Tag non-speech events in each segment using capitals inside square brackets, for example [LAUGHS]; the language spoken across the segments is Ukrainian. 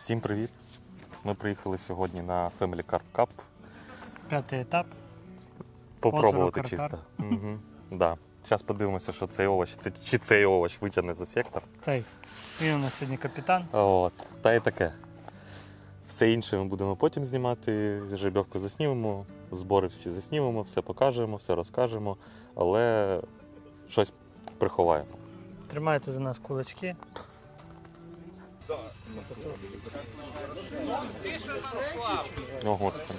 Всім привіт! Ми приїхали сьогодні на Family Carp Cup П'ятий етап. попробувати Озеро чисто. Угу. Да. Зараз подивимося, що цей овоч, це, чи цей овоч витягне за сектор. Цей. Він у нас сьогодні капітан. От. Та й таке. Все інше ми будемо потім знімати. Жеребьовку заснімемо, збори всі заснімемо, все покажемо, все розкажемо, але щось приховаємо. Тримайте за нас кулачки. О, Господи.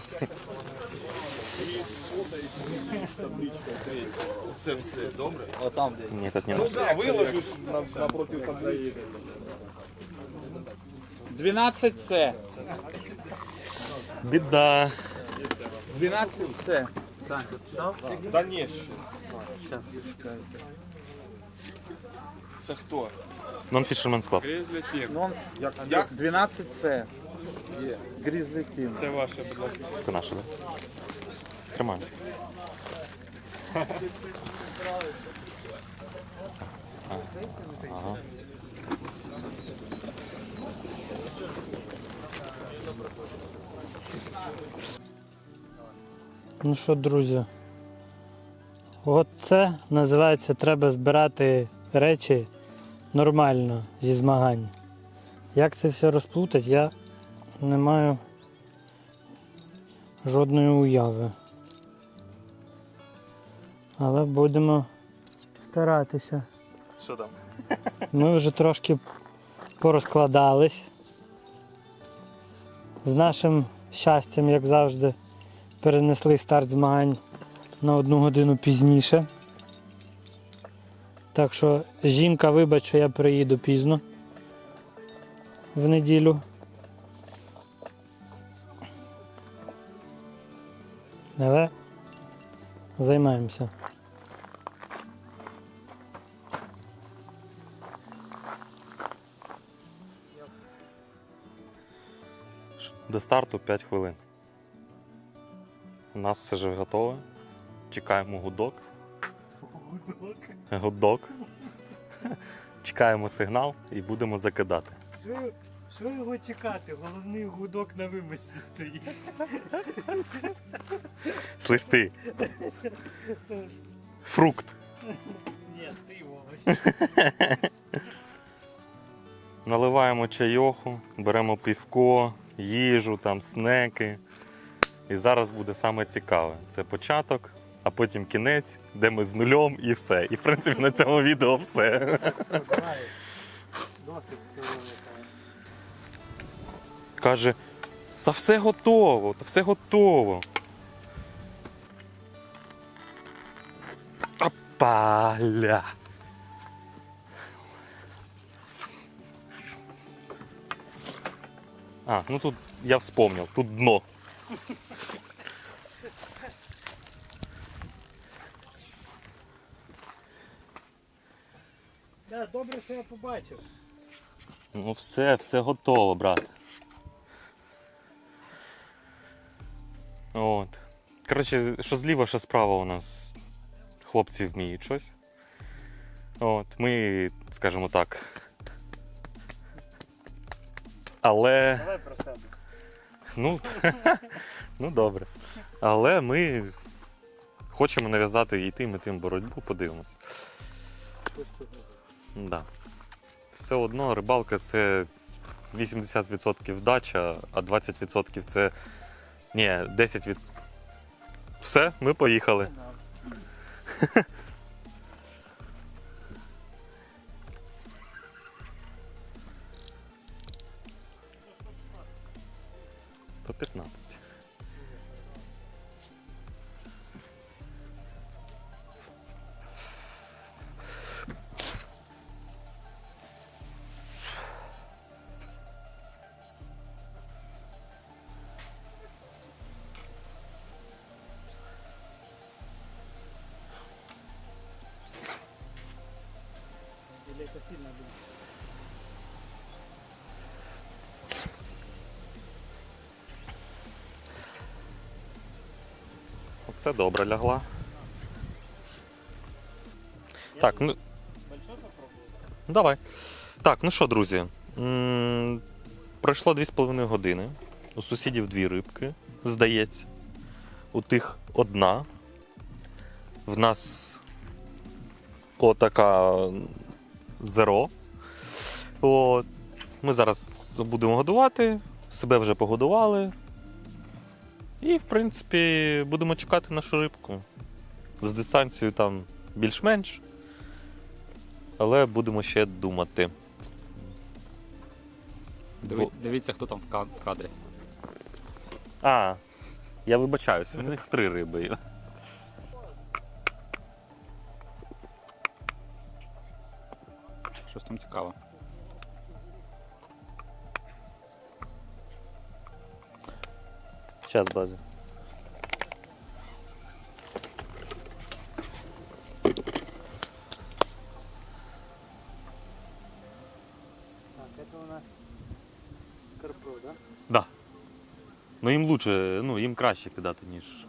Це все добре. Отам десь. Ні, тут не Ну да, виложиш на, напроти таблиці. 12 це. Біда. 12 це. Писав? Да ні, ще. Зараз почекайте. Це хто? Non-Fisherman's Club. Грізлі Тім. Ну, Як? Як? 12 це. Є. Грізлі Тім. Це ваше, будь ласка. Це наше, так? Тримай. Ага. Ну що, друзі, от це називається треба збирати речі нормально зі змагань. Як це все розплутати, я не маю жодної уяви. Але будемо старатися. Що там? Ми вже трошки порозкладались. З нашим щастям, як завжди, перенесли старт змагань на одну годину пізніше. Так що, жінка, вибач, що я приїду пізно в неділю. Але займаємося. До старту 5 хвилин. У нас все вже готове. Чекаємо гудок. Гудок. Чекаємо сигнал і будемо закидати. Що, що його чекати? Головний гудок на вимості стоїть. Слиш ти. Фрукт. Ні, ти овоч. Наливаємо чайоху, беремо півко, їжу, там, снеки. І зараз буде саме цікаве. Це початок, а потім кінець, де ми з нульом і все. І в принципі на цьому відео все. Досить. Каже, та все готово, та все готово. Апаля. А, ну тут я вспомнил, тут дно. Що я побачив. Ну все, все готово, брат. От. Коротше, що зліва, що справа у нас хлопці вміють щось. От, ми, скажімо так. Але. Давай про себе. Ну, [LAUGHS] ну добре. Але ми хочемо нав'язати і тим, і тим боротьбу, подивимось. Да. Все одно рибалка це 80% вдача, а 20% це. Ні, 10%. Від... Все, ми поїхали. Сто п'ятнадцять. Или это сильно будет? Оце добре лягла. Так, ну. Давай. Так, ну що, друзі. м, пройшло 2,5 години. У сусідів дві рибки, здається. У тих одна. В нас отака зеро. От. Ми зараз будемо годувати, себе вже погодували. І, в принципі, будемо чекати нашу рибку. З дистанцією там більш-менш. Але будемо ще думати. Диви- Дивіться, хто там в кадрі. А, я вибачаюсь, у них три риби. Щось там цікаве. Зараз базі. Так, це у нас карпро, да? Да. Ну їм лучше, ну їм краще кидати, ніж.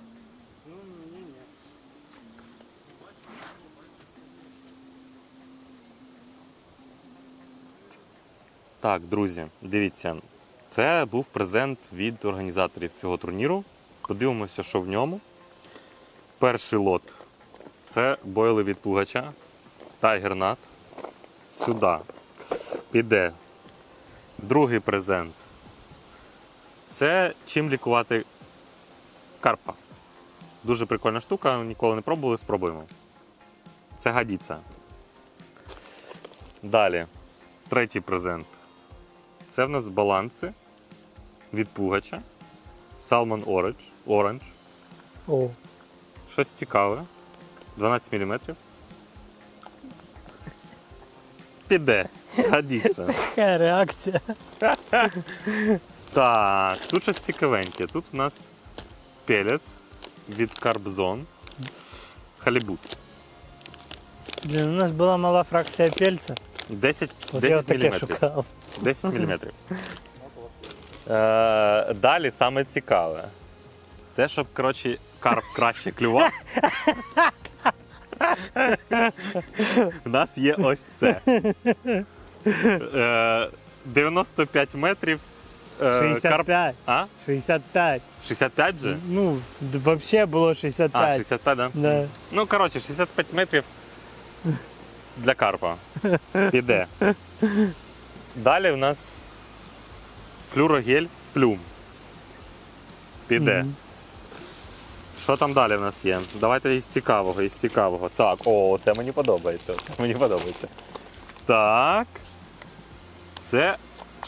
Так, друзі, дивіться. Це був презент від організаторів цього турніру. Подивимося, що в ньому. Перший лот це бойли від пугача. Тайгернат. Сюди. Піде. Другий презент. Це чим лікувати карпа. Дуже прикольна штука, ніколи не пробували, спробуємо. Це гадіться. Далі. Третій презент. Це в нас баланси від пугача. Salmon Orange. Orange. О, Щось цікаве. 12 мм. Піде. Годиться. [LAUGHS] така реакція. Так, тут щось цікавеньке. Тут у нас пелець від Карбзон. Халібут. Блін, у нас була мала фракція пельця. 10, От я 10 таке мм. шукав. 10 мм. Е, далі саме цікаве. Це щоб, коротше, карп краще клював. У нас є ось це. Е, 95 метрів. е, карп. 65. А? 65. 65 же? Ну, д- взагалі було 65. А, 65, да? Да. Ну, коротше, 65 метрів для карпа. Піде. Далі в нас флюрогель плюм. Піде. Мгм. Що там далі в нас є? Давайте із цікавого, із цікавого. Так, о, це мені подобається. Це [LAUGHS] мені подобається. Так. Це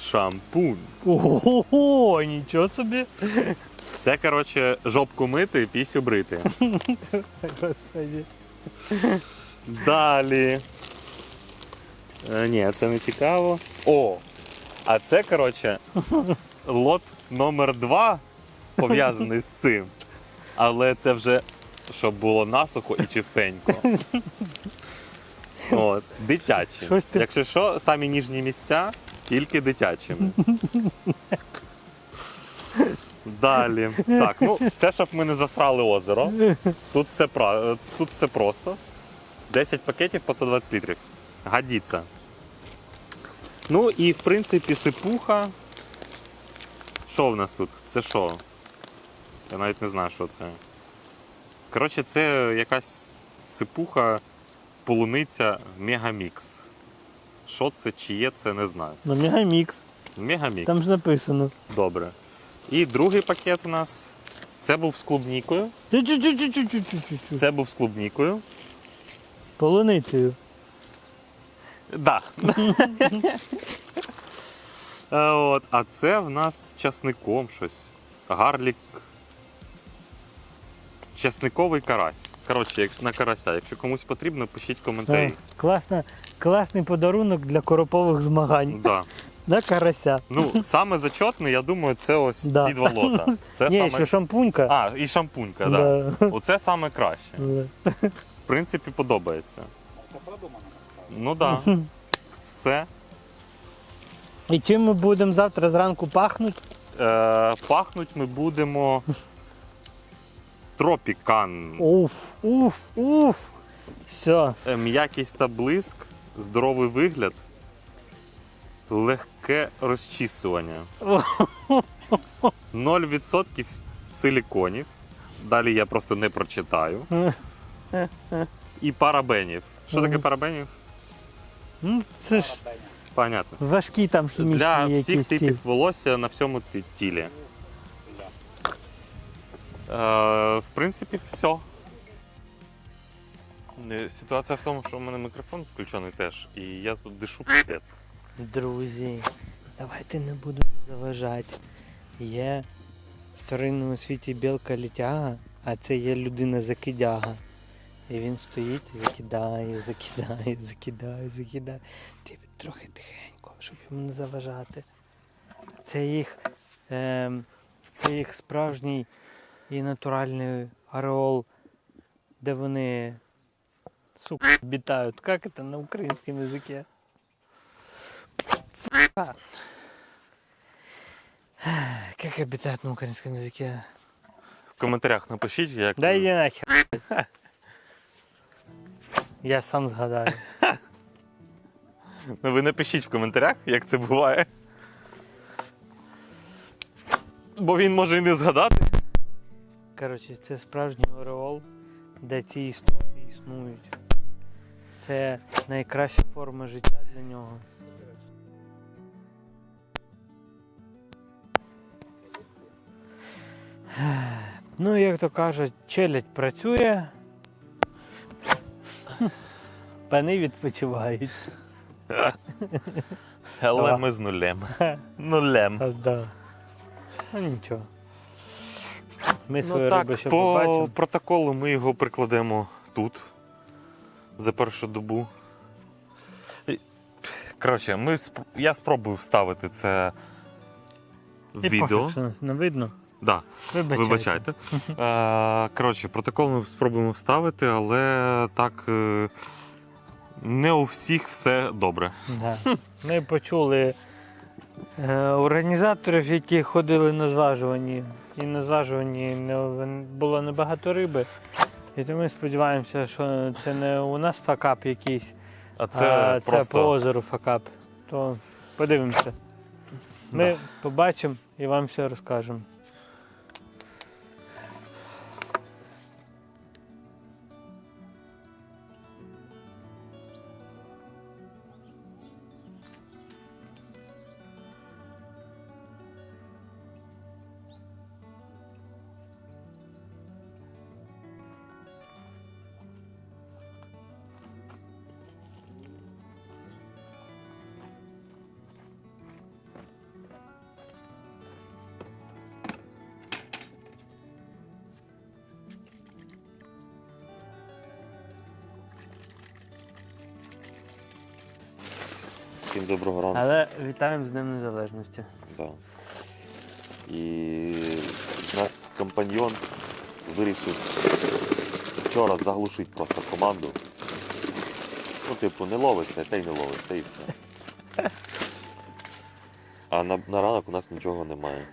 шампунь. Ого, нічого собі. Це, коротше, жопку мити, пісю брити. [LAUGHS] Господи. Далі. Е, ні, це не цікаво. О! А це, коротше, [LAUGHS] лот номер 2 пов'язаний з цим. Але це вже щоб було насухо і чистенько. [LAUGHS] От, дитячі. Щось ти- Якщо що, самі ніжні місця тільки дитячими. [LAUGHS] Далі. Так, ну це щоб ми не засрали озеро. Тут все, пра- тут все просто. 10 пакетів по 120 літрів. Годиться. Ну і в принципі сипуха. Що в нас тут? Це що? Я навіть не знаю, що це. Коротше, це якась сипуха, полуниця Мегамікс. Що це, чи є, це не знаю. Ну, мегамікс. Мегамікс. Там ж написано. Добре. І другий пакет у нас. Це був з клубнікою. Це був з клубнікою. Полуницею. Да. Е, От, а це в нас з часником щось. Гарлік. Часниковий карась. Коротше, як на карася. Якщо комусь потрібно, пишіть коментарі. Е, Класна, класний подарунок для коропових змагань. Да. Да, карася. Ну, саме зачетне, я думаю, це ось Да. ці два лота. Це Ні, саме... ще шампунька. А, і шампунька, так. Да. Да. Оце саме краще. Да. В принципі, подобається. Це продумано. Ну так. Да. Все. І чим ми будемо завтра зранку пахнути? Е, пахнуть ми будемо тропікан. Уф, уф, уф. Все. Е, М'якість та блиск, здоровий вигляд. Легке розчісування. [LAUGHS] 0% силіконів. Далі я просто не прочитаю. [LAUGHS] І парабенів. Що таке парабенів? Ну, це ж Понятно. важкі там хімічні Для якісь всіх ці. типів волосся на всьому ті- тілі. Е, в принципі, все. Е, Ситуація в тому, що в мене мікрофон включений теж, і я тут дишу піздець. Друзі, давайте не будемо заважати. Є в вторинному світі білка літяга, а це є людина закидяга. І він стоїть і закидає, закидає, закидає, закидає. Ти трохи тихенько, щоб йому не заважати. Це їх, ем, це їх справжній і натуральний ореол, де вони сука, обітають. Як це на українському язикі? Как обитают на украинском языке? В коментарях напишіть, як. Да иди нахер. Я сам згадаю. Ну, ви напишіть в коментарях, як це буває. Бо він може і не згадати. Коротше, це справжній ореол, де ці істоти існують. Це найкраща форма життя для нього. Ну, як то кажуть, челядь працює. Пани відпочивають. Але ми з нулем. Нулем. А, да. Ну нічого. Ми свою Ну рибу так, ще по побачимо. протоколу ми його прикладемо тут за першу добу. І, Коротше, ми сп- я спробую вставити це в І відео. пофіг, що нас не видно. Да, Вибачайте. вибачайте. Е, коротше, протокол ми спробуємо вставити, але так е, не у всіх все добре. Да. Ми почули е, організаторів, які ходили на зважуванні. І на зважуванні не, було небагато риби. І тому ми сподіваємося, що це не у нас факап якийсь, А це а це просто по озеру факап. То подивимося. Ми Да. побачимо і вам все розкажемо. Всім доброго ранку. Але вітаємо з Днем Незалежності. Да. І нас компаньйон вирішив вчора заглушити просто команду. Ну, типу, не ловиться, та й не ловиться, і все. А на, на ранок у нас нічого немає.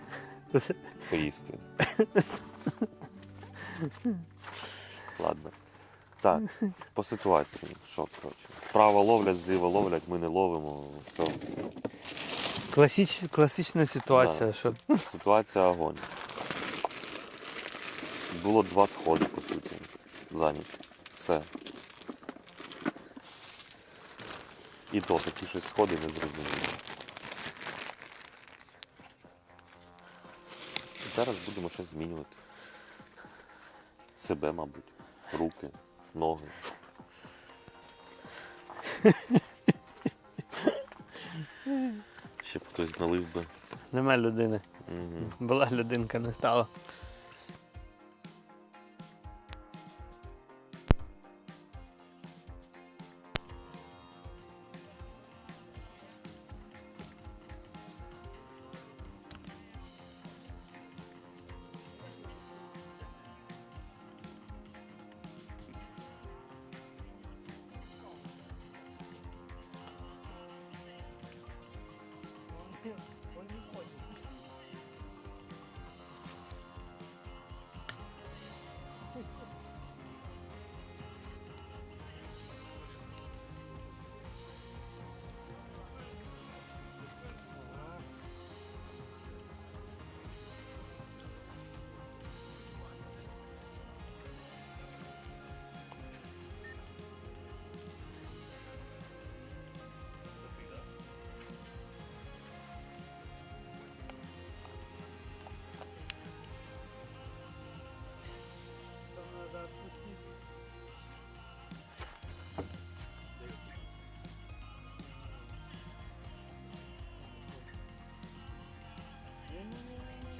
Поїсти. Ладно. Так, [LAUGHS] по ситуації. Що, коротше? Справа ловлять, зліва ловлять, ми не ловимо. Все. Класич, класична ситуація, Да. що [LAUGHS] Ситуація огонь. Було два сходи, по суті, за ніч. Все. І то такі щось сходи не зрозуміло. Зараз будемо щось змінювати. Себе, мабуть, руки, ноги. Ще б хтось налив би. нема людини. Угу. Була людинка, не стала.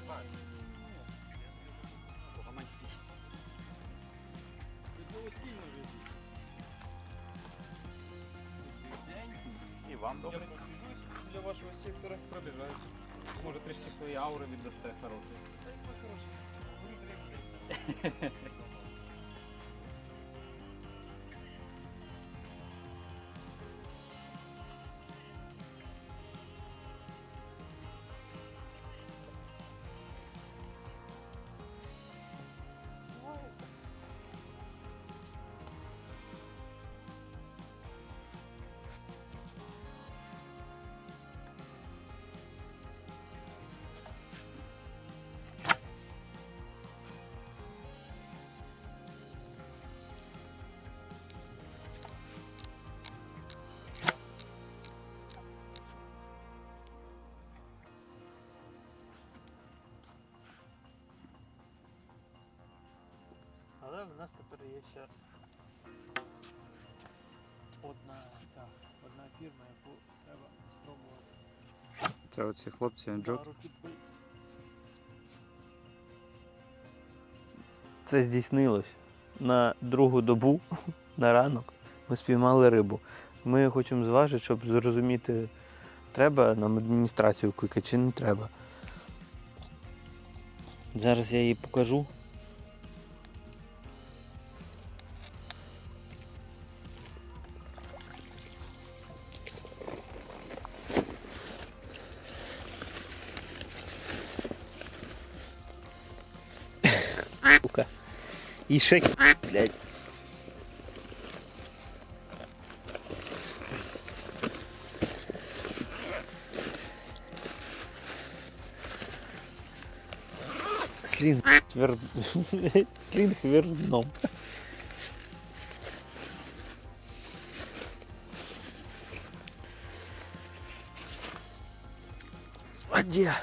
Хіба? Погаманіть. Відповідно День. І вам добре. Я пробіжусь для вашего сектора. Пробіжаюсь. Може трішки свої аури віддасте хороші. Та й хороші. [LAUGHS] Але в нас тепер є ще одна, ця, одна фірма, яку треба спробувати Це оці хлопці джок. пару підбити. Це здійснилось на другу добу [LAUGHS] на ранок. Ми спіймали рибу. Ми хочемо зважити, щоб зрозуміти, треба нам адміністрацію кликати чи не треба. Зараз я їй покажу. І ще, блядь. Слінг вер... [LAUGHS] Слінг верном. А де?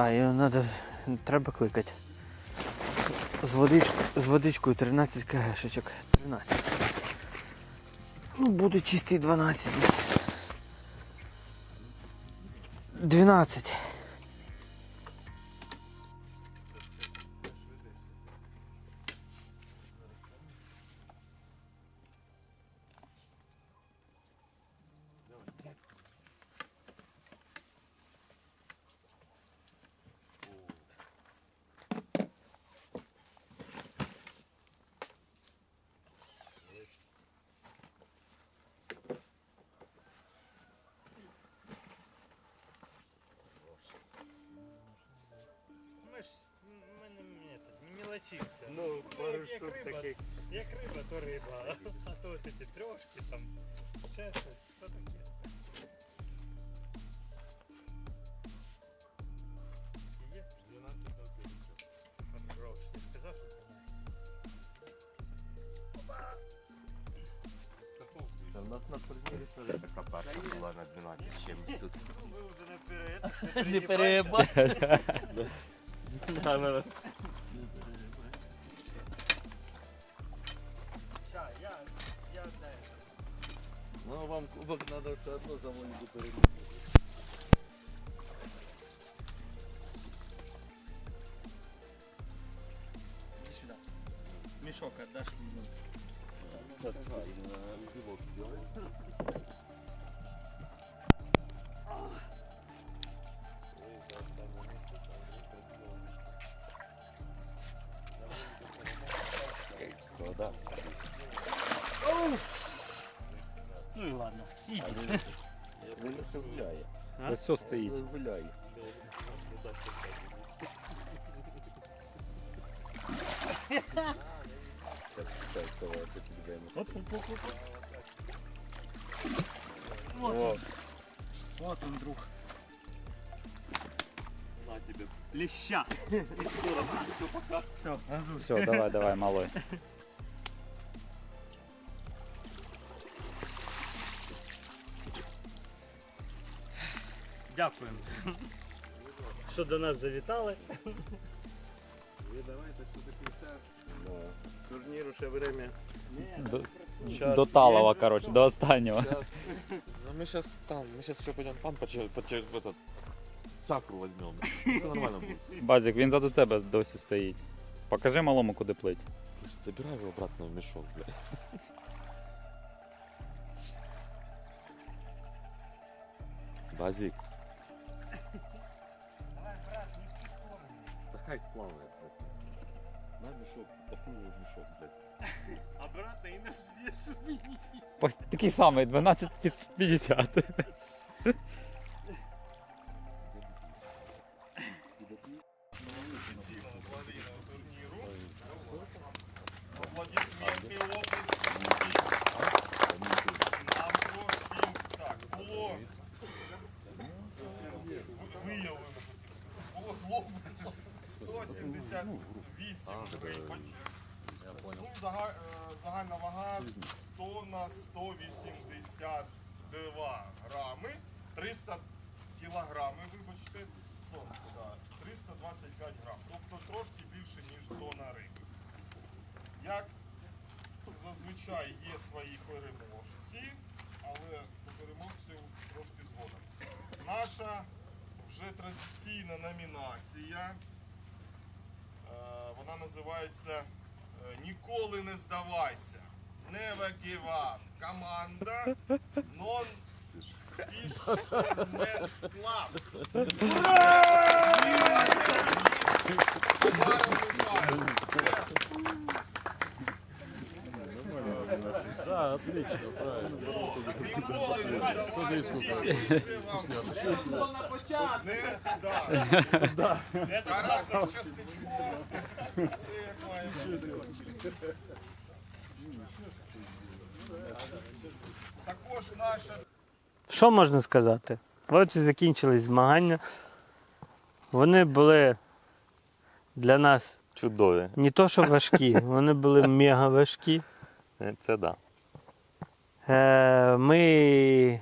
Да, її надо, треба кликати. З, водичку, з водичкою 13 кгшечок. 13. Ну, буде чистий 12 десь. 12. Риба, [LAUGHS] то риба. А то от ці трьошки там, ще щось, то таке. Є? 12 років. Хорош, ти сказав, що це У нас на турнірі теж така перша була на 12 з чимось тут. Ми вже не перед. Не переєба. Ща, вам кубок треба все одно за Моніку перейти. Иди сюда. Мешок отдашь мне. Ну Иди. Він все гуляє. Ось все стоїть. Він гуляє. Так, так, давайте підберемо. Оп, оп, оп, оп. О, Вот, вот он, друг. Леща. Все, газу. Все, давай, давай, малой. Дякуємо. Що до нас завітали. ну, турніру ще время. До, До Талова, коротше, до останнього. Ну мы сейчас там, мы сейчас еще пойдем там по, по, этот, чакру возьмем. Это нормально будет. Базік, він заду тебе досі стоїть. Покажи малому, куди плить. Слушай, забирай его обратно в мешок, блядь. Базик. хай плавает, блядь. На мешок, вот мешок, блядь. [LAUGHS] По- Такий самий, 1250. Аплодисменти, оплески. Нам трошки так було виявлено, було зловлено 178 рибачок. Ну, зага- е, загальна вага тонна 182 грами, 300 кілограми, вибачте, сонце, да, 325 грам. Тобто трошки більше, ніж тонна риби. Як зазвичай є свої переможці, але до переможців трошки згодом. Наша вже традиційна номінація. е, Вона називається е, Ніколи не здавайся. Never give up. Команда Non Fisherman's Club. Да, отлично, правильно. Ніколи не здавайся. Це вам не да. Карасик з частичком. Все як має бути. Також наша Що можна сказати? І закінчились змагання. Вони були для нас Чудові. не то, що важкі, [LAUGHS] вони були мега важкі. Е, Це да. Е, Ми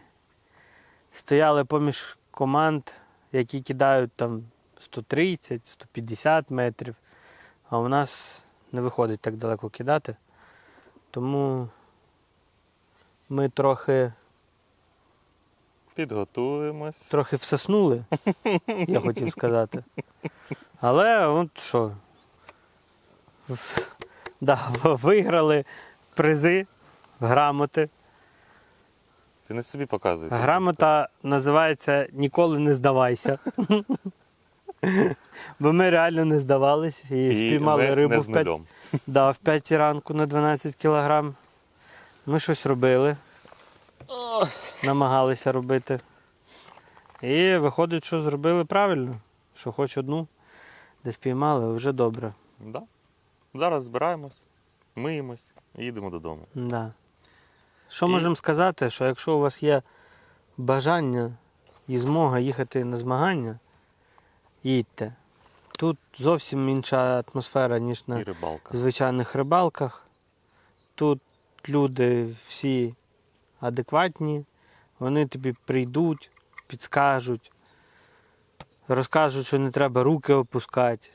стояли поміж команд, які кидають там 130-150 метрів, а у нас не виходить так далеко кидати. Тому ми трохи, Підготуємось. трохи всоснули, [LAUGHS] я хотів сказати. Але от що. Да, виграли призи, грамоти. Ти не собі показуй. Грамота називається Ніколи не здавайся. [LAUGHS] Бо ми реально не здавались і, І спіймали рибу в з 5, да, в 5 ранку на 12 кілограм. Ми щось робили. Намагалися робити. І виходить, що зробили правильно. Що хоч одну десь піймали, вже добре. Да. Зараз збираємось, миємось і їдемо додому. Да. Що І- можемо сказати, що якщо у вас є бажання і змога їхати на змагання, їдьте. Тут зовсім інша атмосфера, ніж на рибалка. звичайних рибалках. Тут люди всі адекватні, вони тобі прийдуть, підскажуть, розкажуть, що не треба руки опускати.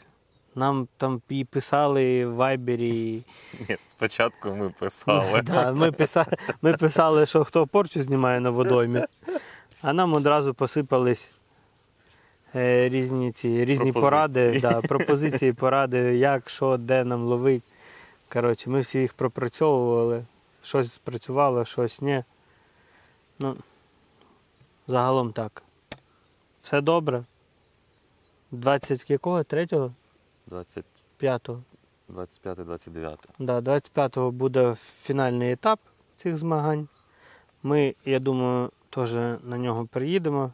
Нам там і писали в вайбері. і Ні, спочатку ми писали. [LAUGHS] Да, ми, писали, ми писали, що хто порчу знімає на водоймі, а нам одразу посипались е, різні, ці, різні Пропозиції. поради, да, пропозиції, поради, як, що, де нам ловить. Коротше, ми всі їх пропрацьовували. Щось спрацювало, щось ні. Ну, загалом так. Все добре. 20 якого? 3-го? 20, 5-го? 25-29. Да, 25-го буде фінальний етап цих змагань. Ми, я думаю, теж на нього приїдемо,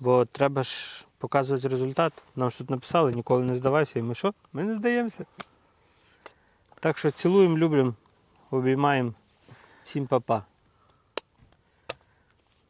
бо треба ж показувати результат. Нам ж тут написали, ніколи не здавайся. І ми що? Ми не здаємося. Так що цілуємо, любимо, обіймаємо. Всім па-па.